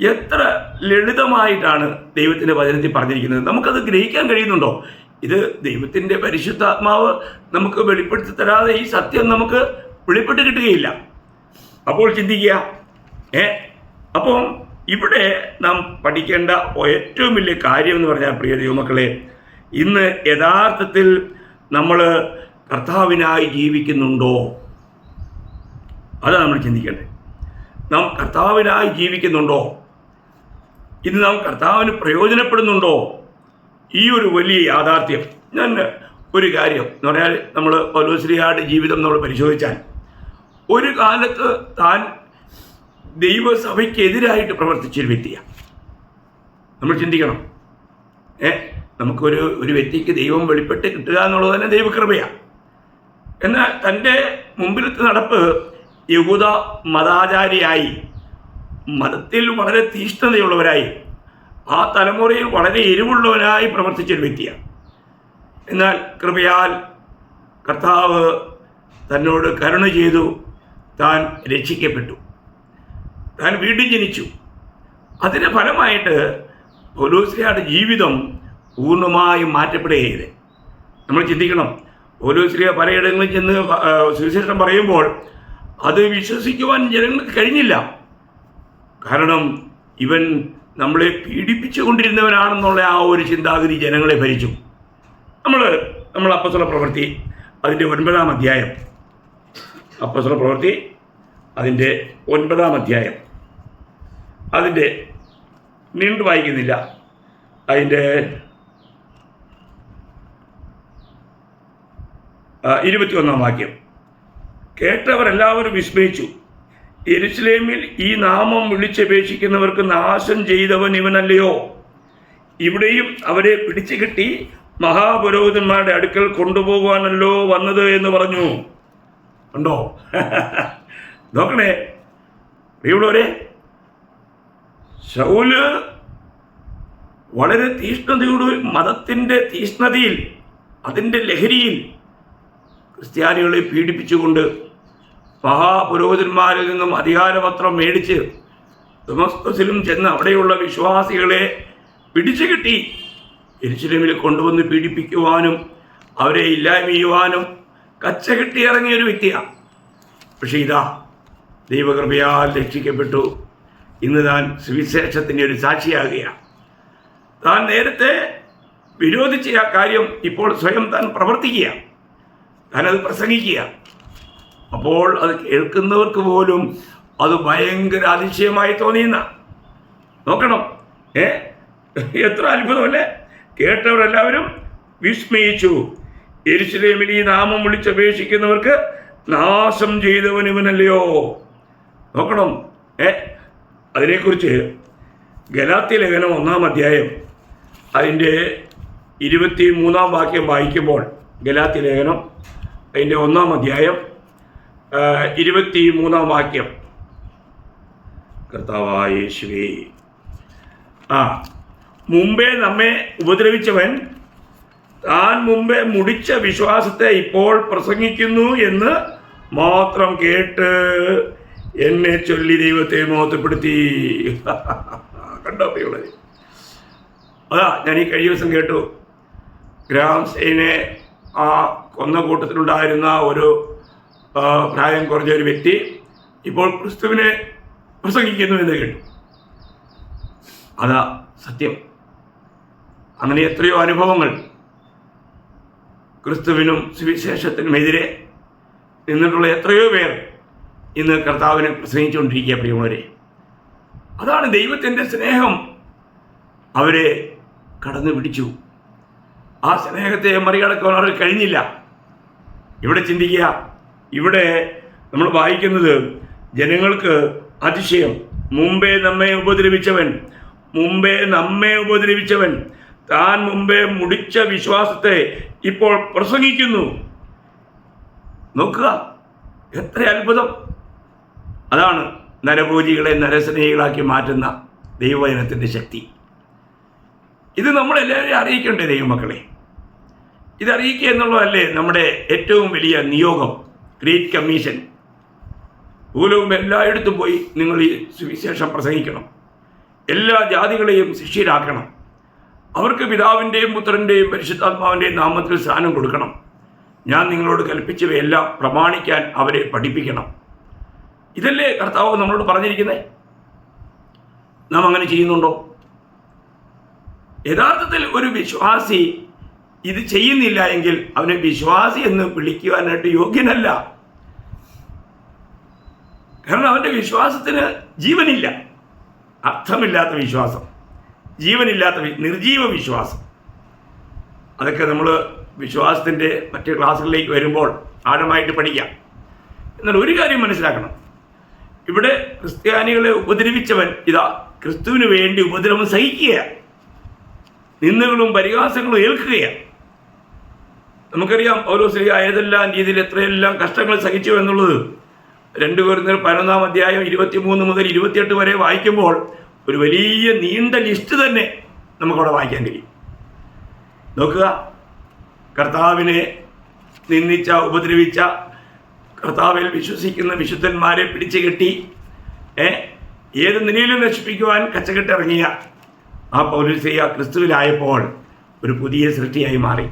എത്ര ലളിതമായിട്ടാണ് ദൈവത്തിന്റെ വചനത്തിൽ പറഞ്ഞിരിക്കുന്നത്. നമുക്കത് ഗ്രഹിക്കാൻ കഴിയുന്നുണ്ടോ? ഇത് ദൈവത്തിന്റെ പരിശുദ്ധാത്മാവ് നമുക്ക് വെളിപ്പെടുത്തി തരാതെ ഈ സത്യം നമുക്ക് വെളിപ്പെട്ട് കിട്ടുകയില്ല. അപ്പോൾ ചിന്തിക്കുക. ഏ? അപ്പം ഇവിടെ നാം പഠിക്കേണ്ട ഏറ്റവും വലിയ കാര്യം എന്ന് പറഞ്ഞാൽ പ്രിയ ദൈവമക്കളെ ഇന്ന് യഥാർത്ഥത്തിൽ നമ്മൾ കർത്താവിനായി ജീവിക്കുന്നുണ്ടോ? അതാണ് നമ്മൾ ചിന്തിക്കേണ്ടത്. നാം കർത്താവിനായി ജീവിക്കുന്നുണ്ടോ? ഇന്ന് നാം കർത്താവിന് പ്രയോജനപ്പെടുന്നുണ്ടോ? ഈ ഒരു വലിയ യാഥാർത്ഥ്യം. ഞാൻ ഒരു കാര്യം എന്ന് പറഞ്ഞാൽ നമ്മൾ പൗലോശ്രീയാട് ജീവിതം നമ്മൾ പരിശോധിച്ചാൽ ഒരു കാലത്ത് താൻ ദൈവസഭയ്ക്കെതിരായിട്ട് പ്രവർത്തിച്ചൊരു വ്യക്തിയാണ് നമ്മൾ ചിന്തിക്കണം. ഏ നമുക്കൊരു ഒരു വ്യക്തിക്ക് ദൈവം വെളിപ്പെട്ട് കിട്ടുക എന്നുള്ളത് തന്നെ ദൈവകൃപയാണ് എന്നാൽ തന്റെ മുമ്പിലത്തെ നടപ്പ് യഹൂദ മതാചാരിയായി മതത്തിൽ വളരെ തീഷ്ണതയുള്ളവരായി ആ തലമുറയിൽ വളരെ എരിവുള്ളവനായി പ്രവർത്തിച്ചൊരു വ്യക്തിയാണ് എന്നാൽ കൃപയാൽ കർത്താവ് തന്നോട് കരുണ ചെയ്തു താൻ രക്ഷിക്കപ്പെട്ടു. താൻ വീണ്ടും ജനിച്ചു. അതിന്റെ ഫലമായിട്ട് പൗലോസ്ലിയുടെ ജീവിതം പൂർണമായും മാറ്റപ്പെടുകയത് നമ്മൾ ചിന്തിക്കണം പൗലോസ്ലിയ പലയിടങ്ങളിൽ ചെന്ന് സുവിശേഷം പറയുമ്പോൾ അത് വിശ്വസിക്കുവാൻ ജനങ്ങൾക്ക് കഴിഞ്ഞില്ല. കാരണം ഇവൻ നമ്മളെ പീഡിപ്പിച്ചു കൊണ്ടിരുന്നവനാണെന്നുള്ള ആ ഒരു ചിന്താഗതി ജനങ്ങളെ ഭരിച്ചു. നമ്മൾ നമ്മൾ അപ്പസ്വല പ്രവൃത്തി അതിന്റെ ഒൻപതാം അധ്യായം. അപ്പസ്വല പ്രവൃത്തി അതിന്റെ ഒൻപതാം അധ്യായം. അതിന്റെ നീണ്ടു വായിക്കുന്നില്ല. അതിന്റെ ഇരുപത്തിയൊന്നാം വാക്യം. കേട്ടവരെല്ലാവരും വിസ്മയിച്ചു. എരുസലേമിൽ ഈ നാമം വിളിച്ചപേക്ഷിക്കുന്നവർക്ക് നാശം ചെയ്തവൻ ഇവനല്ലയോ? ഇവിടെയും അവരെ പിടിച്ചു കെട്ടി മഹാപുരോഹിതന്മാരുടെ അടുക്കൽ കൊണ്ടുപോകുവാനല്ലോ വന്നത് എന്ന് പറഞ്ഞു. ഉണ്ടോ? നോക്കണേ. പ്രിയമുള്ളവരെ ശൗൽ വളരെ തീഷ്ണതയോട് മതത്തിന്റെ തീഷ്ണതയിൽ അതിന്റെ ലഹരിയിൽ ക്രിസ്ത്യാനികളെ പീഡിപ്പിച്ചുകൊണ്ട് മഹാപുരോഹിതന്മാരിൽ നിന്നും അധികാരപത്രം മേടിച്ച് ദമസ്കസിലും ചെന്ന് അവിടെയുള്ള വിശ്വാസികളെ പിടിച്ചു കിട്ടി കൊണ്ടുവന്ന് പീഡിപ്പിക്കുവാനും അവരെ ഇല്ലായ്മ ചെയ്യുവാനും കച്ച കെട്ടി ഇറങ്ങിയ ഒരു വ്യക്തിയാണ് പക്ഷേ ഇതാ ദൈവകൃപയാൽ രക്ഷിക്കപ്പെട്ടു. ഇന്ന് താൻ സുവിശേഷത്തിന്റെ ഒരു സാക്ഷിയാകുകയാണ് താൻ നേരത്തെ വിരോധിച്ച ആ കാര്യം ഇപ്പോൾ സ്വയം താൻ പ്രവർത്തിക്കുക താനത് പ്രസംഗിക്കുക അപ്പോൾ അത് കേൾക്കുന്നവർക്ക് പോലും അത് ഭയങ്കര അതിശയമായി തോന്നിയെന്ന. നോക്കണം ഏ? എത്ര അത്ഭുതമല്ലേ? കേട്ടവരെല്ലാവരും വിസ്മയിച്ചു. എരിശിലേമിൽ ഈ നാമം വിളിച്ചപേക്ഷിക്കുന്നവർക്ക് നാശം ചെയ്തവൻ ഇവനല്ലയോ നോക്കണം. ഏ അതിനെക്കുറിച്ച് ഗലാത്തി ലേഖനം ഒന്നാം അധ്യായം അതിന്റെ ഇരുപത്തി മൂന്നാം വാക്യം വായിക്കുമ്പോൾ ഗലാത്തി ലേഖനം അതിന്റെ ഒന്നാം അധ്യായം ഇരുപത്തി മൂന്നാം വാക്യം. കർത്താവായ യേശുവേ. ആ മുമ്പേ നമ്മെ ഉപദ്രവിച്ചവൻ താൻ മുമ്പേ മുടിച്ച വിശ്വാസത്തെ ഇപ്പോൾ പ്രസംഗിക്കുന്നു എന്ന് മാത്രം കേട്ട് എന്നെ ചൊല്ലി ദൈവത്തെ മോഹത്തപ്പെടുത്തി കണ്ടോ പ്രിയുള്ളത് അതാ ഞാൻ ഈ കഴിഞ്ഞ ദിവസം കേട്ടു. ഗ്രാം സേനെ ആ കൊന്ന കൂട്ടത്തിലുണ്ടായിരുന്ന ഒരു പ്രായം കുറഞ്ഞ ഒരു വ്യക്തി ഇപ്പോൾ ക്രിസ്തുവിനെ പ്രസംഗിക്കുന്നു എന്ന് കേട്ടു. അതാ സത്യം. അങ്ങനെ എത്രയോ അനുഭവങ്ങൾ ക്രിസ്തുവിനും സുവിശേഷത്തിനുമെതിരെ നിന്നിട്ടുള്ള എത്രയോ പേർ ഇന്ന് കർത്താവിനെ പ്രസംഗിച്ചുകൊണ്ടിരിക്കുക പ്രിയമുള്ളവരെ. അതാണ് ദൈവത്തിന്റെ സ്നേഹം. അവരെ കടന്നു പിടിച്ചു. ആ സ്നേഹത്തെ മറികടക്കാൻ അവർക്ക് കഴിഞ്ഞില്ല. ഇവിടെ ചിന്തിക്കുക ഇവിടെ നമ്മൾ വായിക്കുന്നത് ജനങ്ങൾക്ക് അതിശയം. മുമ്പേ നമ്മെ ഉപദ്രവിച്ചവൻ മുമ്പേ നമ്മെ ഉപദ്രവിച്ചവൻ താൻ മുമ്പേ മുടിച്ച വിശ്വാസത്തെ ഇപ്പോൾ പ്രസംഗിക്കുന്നു. നോക്കുക. എത്ര അത്ഭുതം. അതാണ് നരഭോജികളെ നരസ്നേഹികളാക്കി മാറ്റുന്ന ദൈവവചനത്തിന്റെ ശക്തി. ഇത് നമ്മളെല്ലാവരെയും അറിയിക്കണ്ടേ ദൈവമക്കളെ? ഇതറിയിക്കുക എന്നുള്ളതല്ലേ നമ്മുടെ ഏറ്റവും വലിയ നിയോഗം ഗ്രേറ്റ് കമ്മീഷൻ. ഭൂലവും എല്ലായിടത്തും പോയി നിങ്ങൾ ഈ സുവിശേഷം പ്രസംഗിക്കണം. എല്ലാ ജാതികളെയും ശിഷ്യരാക്കണം. അവർക്ക് പിതാവിന്റെയും പുത്രന്റെയും പരിശുദ്ധാത്മാവിന്റെയും നാമത്തിൽ സ്ഥാനം കൊടുക്കണം. ഞാൻ നിങ്ങളോട് കൽപ്പിച്ചവയെല്ലാം പ്രമാണിക്കാൻ അവരെ പഠിപ്പിക്കണം. ഇതല്ലേ കർത്താവ് നമ്മളോട് പറഞ്ഞിരിക്കുന്നത് നാം അങ്ങനെ ചെയ്യുന്നുണ്ടോ? യഥാർത്ഥത്തിൽ ഒരു വിശ്വാസി ഇത് ചെയ്യുന്നില്ല എങ്കിൽ അവനെ വിശ്വാസി എന്ന് വിളിക്കുവാനായിട്ട് യോഗ്യനല്ല. കാരണം അവന്റെ വിശ്വാസത്തിന് ജീവനില്ല. അർത്ഥമില്ലാത്ത വിശ്വാസം. ജീവനില്ലാത്ത നിർജീവ വിശ്വാസം. അതൊക്കെ നമ്മൾ വിശ്വാസത്തിന്റെ മറ്റ് ക്ലാസ്സുകളിലേക്ക് വരുമ്പോൾ ആഴമായിട്ട് പഠിക്കാം. എന്നാൽ ഒരു കാര്യം മനസ്സിലാക്കണം. ഇവിടെ ക്രിസ്ത്യാനികളെ ഉപദ്രവിച്ചവൻ ഇതാ ക്രിസ്തുവിന് വേണ്ടി ഉപദ്രവം സഹിക്കുകയാണ് നിന്ദകളും പരിഹാസങ്ങളും ഏൽക്കുകയാണ് നമുക്കറിയാം ഓരോ സ്ത്രീ ഏതെല്ലാം രീതിയിൽ എത്രയെല്ലാം കഷ്ടങ്ങൾ സഹിച്ചു എന്നുള്ളത്. രണ്ടു പേരുന്ന പതിനൊന്നാം അധ്യായം ഇരുപത്തിമൂന്ന് മുതൽ ഇരുപത്തിയെട്ട് വരെ വായിക്കുമ്പോൾ ഒരു വലിയ നീണ്ട ലിസ്റ്റ് തന്നെ നമുക്കവിടെ വായിക്കാൻ കഴിയും. നോക്കുക. കർത്താവിനെ നിന്ദിച്ച ഉപദ്രവിച്ച കർത്താവിൽ വിശ്വസിക്കുന്ന വിശുദ്ധന്മാരെ പിടിച്ചു കെട്ടി ഏ ഏത് നിലയിലും നശിപ്പിക്കുവാൻ കച്ചകെട്ടിറങ്ങിയ ആ പൗരസ്യ ക്രിസ്തുവിലായപ്പോൾ ഒരു പുതിയ സൃഷ്ടിയായി മാറി.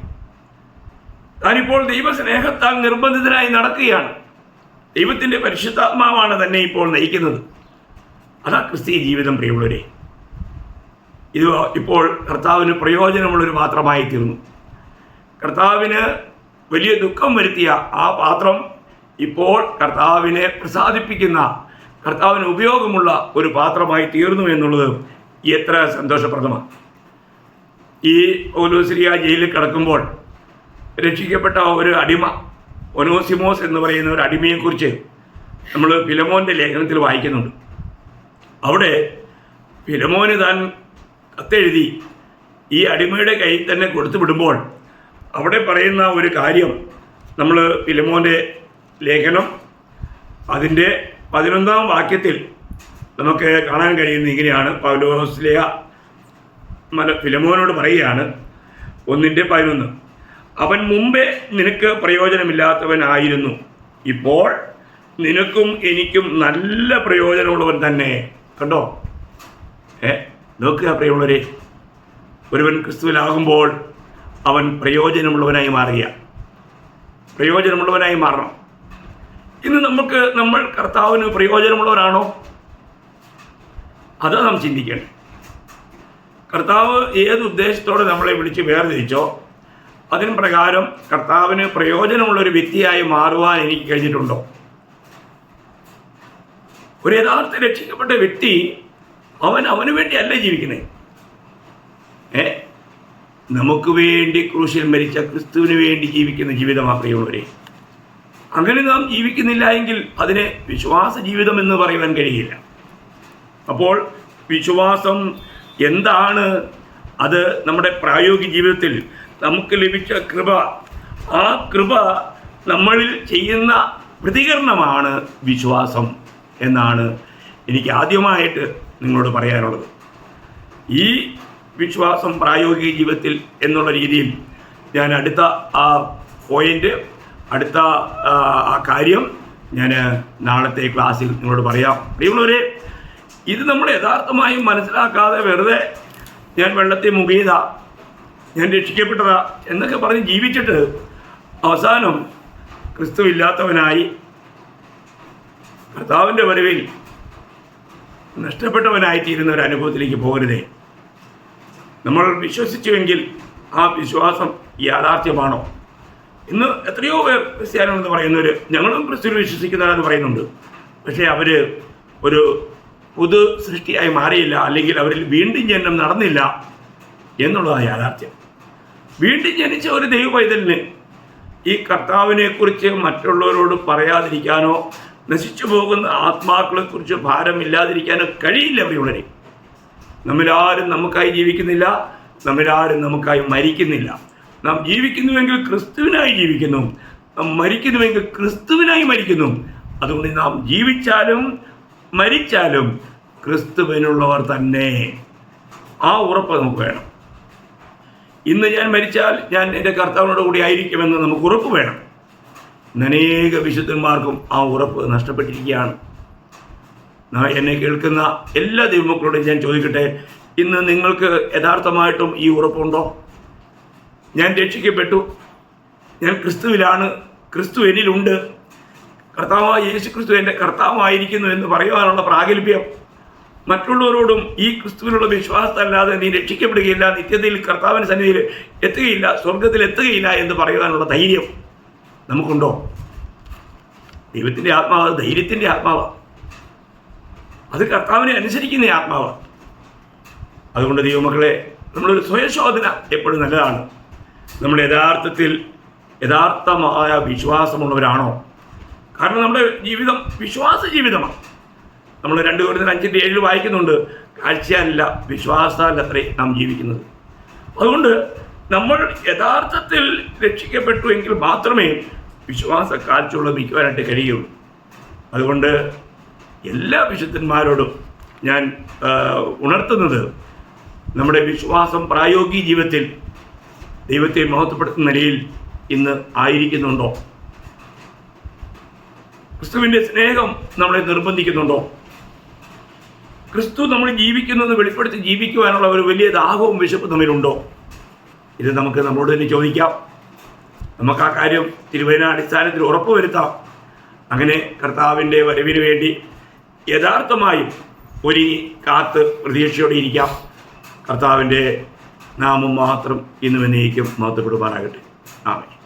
താനിപ്പോൾ ദൈവസ്നേഹത്താൽ നിർബന്ധിതനായി നടക്കുകയാണ്. ദൈവത്തിന്റെ പരിശുദ്ധാത്മാവാണ് തന്നെ ഇപ്പോൾ നയിക്കുന്നത്. അതാ ക്രിസ്തീയ ജീവിതം പ്രിയമുള്ളവരെ. ഇത് ഇപ്പോൾ കർത്താവിന് പ്രയോജനമുള്ളൊരു പാത്രമായി തീർന്നു. കർത്താവിന് വലിയ ദുഃഖം വരുത്തിയ ആ പാത്രം ഇപ്പോൾ കർത്താവിനെ പ്രസാദിപ്പിക്കുന്ന കർത്താവിന് ഉപയോഗമുള്ള ഒരു പാത്രമായി തീർന്നു എന്നുള്ളത് എത്ര സന്തോഷപ്രദമാണ്. ഈ ഓലോസിരിയ ജയിലിൽ കിടക്കുമ്പോൾ രക്ഷിക്കപ്പെട്ട ഒരു അടിമ ഒനോസിമോസ് എന്ന് പറയുന്ന ഒരു അടിമയെക്കുറിച്ച് നമ്മൾ ഫിലമോന്റെ ലേഖനത്തിൽ വായിക്കുന്നുണ്ട്. അവിടെ ഫിലമോന് താൻ കത്തെഴുതി ഈ അടിമയുടെ കയ്യിൽ തന്നെ കൊടുത്തു വിടുമ്പോൾ അവിടെ പറയുന്ന ഒരു കാര്യം നമ്മൾ ഫിലമോന്റെ ലേഖനം അതിന്റെ പതിനൊന്നാം വാക്യത്തിൽ നമുക്ക് കാണാൻ കഴിയുന്നത് ഇങ്ങനെയാണ്. പൗലോസ്ലിയ മല ഫിലമോനോട് പറയുകയാണ് ഒന്നിന്റെ പതിനൊന്ന് അവൻ മുമ്പേ നിനക്ക് പ്രയോജനമില്ലാത്തവനായിരുന്നു ഇപ്പോൾ നിനക്കും എനിക്കും നല്ല പ്രയോജനമുള്ളവൻ തന്നെ. കണ്ടോ? ഏ നോക്കുക പ്രിയമുള്ളവരെ. ഒരുവൻ ക്രിസ്തുവിലാകുമ്പോൾ അവൻ പ്രയോജനമുള്ളവനായി മാറുക. പ്രയോജനമുള്ളവനായി മാറണം. ഇന്ന് നമുക്ക് നമ്മൾ കർത്താവിന് പ്രയോജനമുള്ളവരാണോ? അത് നാം ചിന്തിക്കണം കർത്താവ് ഏത് ഉദ്ദേശത്തോടെ നമ്മളെ വിളിച്ച് വേർതിരിച്ചോ അതിന് പ്രകാരം കർത്താവിന് പ്രയോജനമുള്ളൊരു വ്യക്തിയായി മാറുവാൻ എനിക്ക് കഴിഞ്ഞിട്ടുണ്ടോ? ഒരു യഥാർത്ഥ രക്ഷിക്കപ്പെട്ട വ്യക്തി അവൻ അവന് വേണ്ടി അല്ല ജീവിക്കുന്നത്. ഏ? നമുക്ക് വേണ്ടി ക്രൂശിൽ മരിച്ച ക്രിസ്തുവിന് വേണ്ടി ജീവിക്കുന്ന ജീവിതമാണ് പ്രിയമുള്ളവരെ അങ്ങനെ നാം ജീവിക്കുന്നില്ല എങ്കിൽ അതിനെ വിശ്വാസ ജീവിതം എന്ന് പറയുവാൻ കഴിയില്ല. അപ്പോൾ വിശ്വാസം എന്താണ്? അത് നമ്മുടെ പ്രായോഗിക ജീവിതത്തിൽ നമുക്ക് ലഭിച്ച കൃപ. ആ കൃപ നമ്മളിൽ ചെയ്യുന്ന പ്രതികരണമാണ് വിശ്വാസം. എന്നാണ് എനിക്ക് ആദ്യമായിട്ട് നിങ്ങളോട് പറയാനുള്ളത്. ഈ വിശ്വാസം പ്രായോഗിക ജീവിതത്തിൽ എന്നുള്ള രീതിയിൽ ഞാൻ അടുത്ത ആ പോയിന്റ് അടുത്ത ആ, കാര്യം ഞാൻ നാളത്തെ ക്ലാസ്സിൽ നിങ്ങളോട് പറയാം. പ്രിയമുള്ളവരെ ഇത് നമ്മൾ യഥാർത്ഥമായും മനസ്സിലാക്കാതെ വെറുതെ ഞാൻ വെള്ളത്തെ മുങ്ങിയതാ ഞാൻ രക്ഷിക്കപ്പെട്ടതാ എന്നൊക്കെ പറഞ്ഞ് ജീവിച്ചിട്ട് അവസാനം ക്രിസ്തു ഇല്ലാത്തവനായി കർത്താവിന്റെ വരവിൽ നഷ്ടപ്പെട്ടവനായിത്തീരുന്ന ഒരു അനുഭവത്തിലേക്ക് പോകരുതേ. നമ്മൾ വിശ്വസിച്ചുവെങ്കിൽ ആ വിശ്വാസം യാഥാർത്ഥ്യമാണോ? ഇന്ന് എത്രയോ പേർ ക്രിസ്ത്യാനികളെന്ന് പറയുന്നവർ ഞങ്ങളും ക്രിസ്തുവിൽ വിശ്വസിക്കുന്നവരെന്ന് പറയുന്നുണ്ട്. പക്ഷേ അവർ ഒരു പുതു സൃഷ്ടിയായി മാറിയില്ല അല്ലെങ്കിൽ അവരിൽ വീണ്ടും ജനനം നടന്നില്ല എന്നുള്ളതാണ് യാഥാർത്ഥ്യം. വീണ്ടും ജനിച്ച ഒരു ദൈവ പൈതലിന് ഈ കർത്താവിനെക്കുറിച്ച് മറ്റുള്ളവരോട് പറയാതിരിക്കാനോ നശിച്ചു പോകുന്ന ആത്മാക്കളെക്കുറിച്ച് ഭാരമില്ലാതിരിക്കാനും കഴിയില്ല പ്രിയമുള്ളവരെ നമ്മിലാരും നമുക്കായി ജീവിക്കുന്നില്ല നമ്മിലാരും നമുക്കായി മരിക്കുന്നില്ല. നാം ജീവിക്കുന്നുവെങ്കിൽ ക്രിസ്തുവിനായി ജീവിക്കുന്നു. നാം മരിക്കുന്നുവെങ്കിൽ ക്രിസ്തുവിനായി മരിക്കുന്നു. അതുകൊണ്ട് നാം ജീവിച്ചാലും മരിച്ചാലും ക്രിസ്തുവിനുള്ളവർ തന്നെ. ആ ഉറപ്പ് നമുക്ക് വേണം. ഇന്ന് ഞാൻ മരിച്ചാൽ ഞാൻ എന്റെ കർത്താവിനോട് കൂടി ആയിരിക്കുമെന്ന് നമുക്ക് ഉറപ്പ് വേണം. അനേക വിശുദ്ധന്മാർക്കും ആ ഉറപ്പ് നഷ്ടപ്പെട്ടിരിക്കുകയാണ്. എന്നെ കേൾക്കുന്ന എല്ലാ ദൈവമക്കളോടും ഞാൻ ചോദിക്കട്ടെ ഇന്ന് നിങ്ങൾക്ക് യഥാർത്ഥമായിട്ടും ഈ ഉറപ്പുണ്ടോ? ഞാൻ രക്ഷിക്കപ്പെട്ടു. ഞാൻ ക്രിസ്തുവിലാണ്. ക്രിസ്തു എന്നിലുണ്ട്. കർത്താവായ യേശു ക്രിസ്തു എന്റെ കർത്താവായിരിക്കുന്നു എന്ന് പറയുവാനുള്ള പ്രാഗൽഭ്യം. മറ്റുള്ളവരോടും ഈ ക്രിസ്തുവിനുള്ള വിശ്വാസത്തല്ലാതെ നീ രക്ഷിക്കപ്പെടുകയില്ല. നിത്യതയിൽ കർത്താവിന്റെ സന്നിധിയിൽ എത്തുകയില്ല സ്വർഗത്തിൽ എത്തുകയില്ല എന്ന് പറയുവാനുള്ള ധൈര്യം. നമുക്കുണ്ടോ? ദൈവത്തിന്റെ ആത്മാവ് ധൈര്യത്തിന്റെ ആത്മാവാണ് അത് കർത്താവിനെ അനുസരിക്കുന്ന ആത്മാവാണ് അതുകൊണ്ട് ദൈവമക്കളെ നമ്മളൊരു സ്വയശോധന എപ്പോഴും നല്ലതാണ്. നമ്മൾ യഥാർത്ഥത്തിൽ യഥാർത്ഥമായ വിശ്വാസമുള്ളവരാണോ? കാരണം നമ്മുടെ ജീവിതം വിശ്വാസ ജീവിതമാണ്. നമ്മൾ രണ്ട് കൂടുതൽ അഞ്ചിന്റെ ഏഴിൽ വായിക്കുന്നുണ്ട് കാഴ്ചയല്ല വിശ്വാസാലത്രേ നാം ജീവിക്കുന്നത്. അതുകൊണ്ട് നമ്മൾ യഥാർത്ഥത്തിൽ രക്ഷിക്കപ്പെട്ടു എങ്കിൽ മാത്രമേ വിശ്വാസ കാഴ്ചയുള്ള മിക്കുവാനായിട്ട് കഴിയുള്ളൂ അതുകൊണ്ട് എല്ലാ വിശുദ്ധന്മാരോടും ഞാൻ ഉണർത്തുന്നത് നമ്മുടെ വിശ്വാസം പ്രായോഗിക ജീവിതത്തിൽ ദൈവത്തെ മഹത്വപ്പെടുത്തുന്ന നിലയിൽ ഇന്ന് ആയിരിക്കുന്നുണ്ടോ? ക്രിസ്തുവിന്റെ സ്നേഹം നമ്മളെ നിർബന്ധിക്കുന്നുണ്ടോ? ക്രിസ്തു നമ്മൾ ജീവിക്കുന്നത് വെളിപ്പെടുത്തി ജീവിക്കുവാനുള്ള ഒരു വലിയ ദാഹവും വിശപ്പ് തമ്മിലുണ്ടോ? ഇത് നമുക്ക് നമ്മളോട് തന്നെ ചോദിക്കാം. നമുക്ക് ആ കാര്യം തിരുവചന അടിസ്ഥാനത്തിൽ ഉറപ്പുവരുത്താം അങ്ങനെ കർത്താവിന്റെ വരവിന് വേണ്ടി യഥാർത്ഥമായും ഒരു കാത്ത് പ്രതീക്ഷയോടെ ഇരിക്കാം. കർത്താവിന്റെ നാമം മാത്രം ഇന്നും എന്നേക്കും മഹത്വപ്പെടുവാനാകട്ടെ. ആമേ